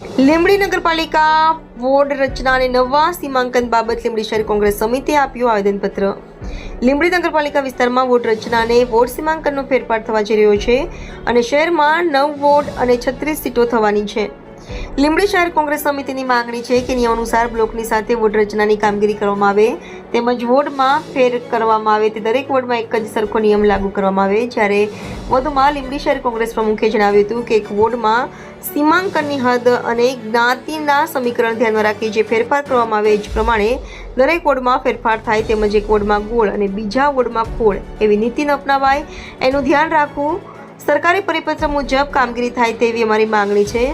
લીંબડી નગરપાલિકા વોર્ડ રચના અને નવા સીમાંકન બાબત લીંબડી શહેર કોંગ્રેસ સમિતિએ આપ્યું આવેદનપત્ર. લીંબડી નગરપાલિકા વિસ્તારમાં વોર્ડ રચના અને વોર્ડ સીમાંકનનો ફેરફાર થવા જઈ રહ્યો છે અને શહેરમાં નવ વોર્ડ અને છત્રીસ સીટો થવાની છે. લીંબડી શહેર કોંગ્રેસ સમિતિની માંગણી છે કે નિયમ અનુસાર બ્લોકની સાથે વોર્ડ રચનાની કામગીરી કરવામાં આવે તેમજ વોર્ડમાં ફેર કરવામાં આવે તે દરેક વોર્ડમાં એક જ સરખો નિયમ લાગુ કરવામાં આવે. જ્યારે વધુમાં લીંબડી શહેર કોંગ્રેસ પ્રમુખે જણાવ્યું હતું કે એક વોર્ડમાં સીમાંકનની હદ અને જ્ઞાતિના સમીકરણ ધ્યાનમાં રાખી જે ફેરફાર કરવામાં આવે એ જ પ્રમાણે દરેક વોર્ડમાં ફેરફાર થાય તેમજ એક વોર્ડમાં ગોળ અને બીજા વોર્ડમાં ખોળ એવી નીતિને અપનાવાય. એનું ધ્યાન રાખવું સરકારી પરિપત્ર મુજબ કામગીરી થાય તેવી અમારી માંગણી છે.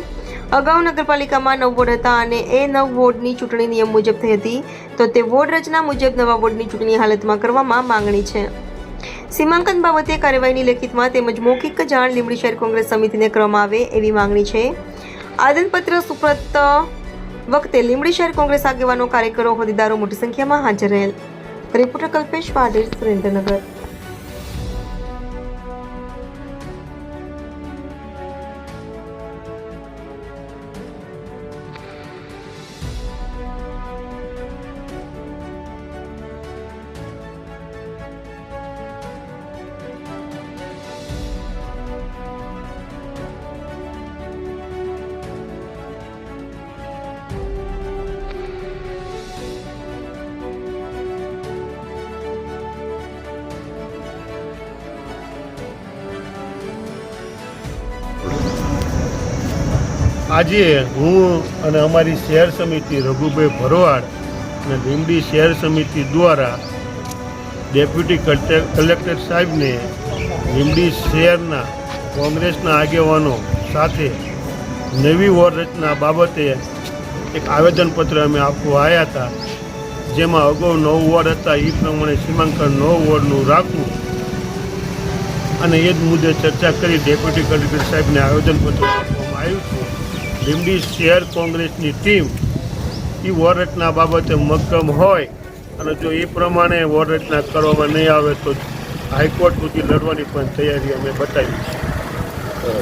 અગાઉ નગરપાલિકામાં નવ વોર્ડ હતા અને એ નવ વોર્ડની ચૂંટણી નિયમ મુજબ થઈ હતી. તો તે વોર્ડ રચના મુજબ નવા વોર્ડની ચૂંટણી હાલતમાં કરવામાં માંગણી છે. સીમાંકન બાબતે કાર્યવાહીની લેખિતમાં તેમજ મૌખિક જાણ લીંબડી શહેર કોંગ્રેસ સમિતિને કરવામાં આવે એવી માંગણી છે. આદનપત્ર સુપ્રત વખતે લીંબડી શહેર કોંગ્રેસ આગેવાનો કાર્યકરો હોદ્દેદારો મોટી સંખ્યામાં હાજર રહેલ. રિપોર્ટર કલ્પેશ પાટીલ સુરેન્દ્રનગર. આજે હું અને અમારી શહેર સમિતિ રઘુભાઈ ભરવાડ અને લીંબડી શહેર સમિતિ દ્વારા ડેપ્યુટી કલેક્ટર સાહેબને લીંબડી શહેરના કોંગ્રેસના આગેવાનો સાથે નવી રચના બાબતે એક આવેદનપત્ર અમે આપવા આવ્યા હતા, જેમાં અગાઉ નવ વોર્ડ હતા એ પ્રમાણે સીમાંકન નવ વોર્ડનું રાખવું અને એ જ મુદ્દે ચર્ચા કરી ડેપ્યુટી કલેક્ટર સાહેબને આવેદનપત્ર આપવામાં આવ્યું લીંબડી શહેર કોંગ્રેસની ટીમ એ વોર્ડ બાબતે મક્કમ હોય અને જો એ પ્રમાણે વોર્ડ કરવામાં નહીં આવે તો હાઈકોર્ટ સુધી લડવાની પણ તૈયારી અમે બતાવી છે.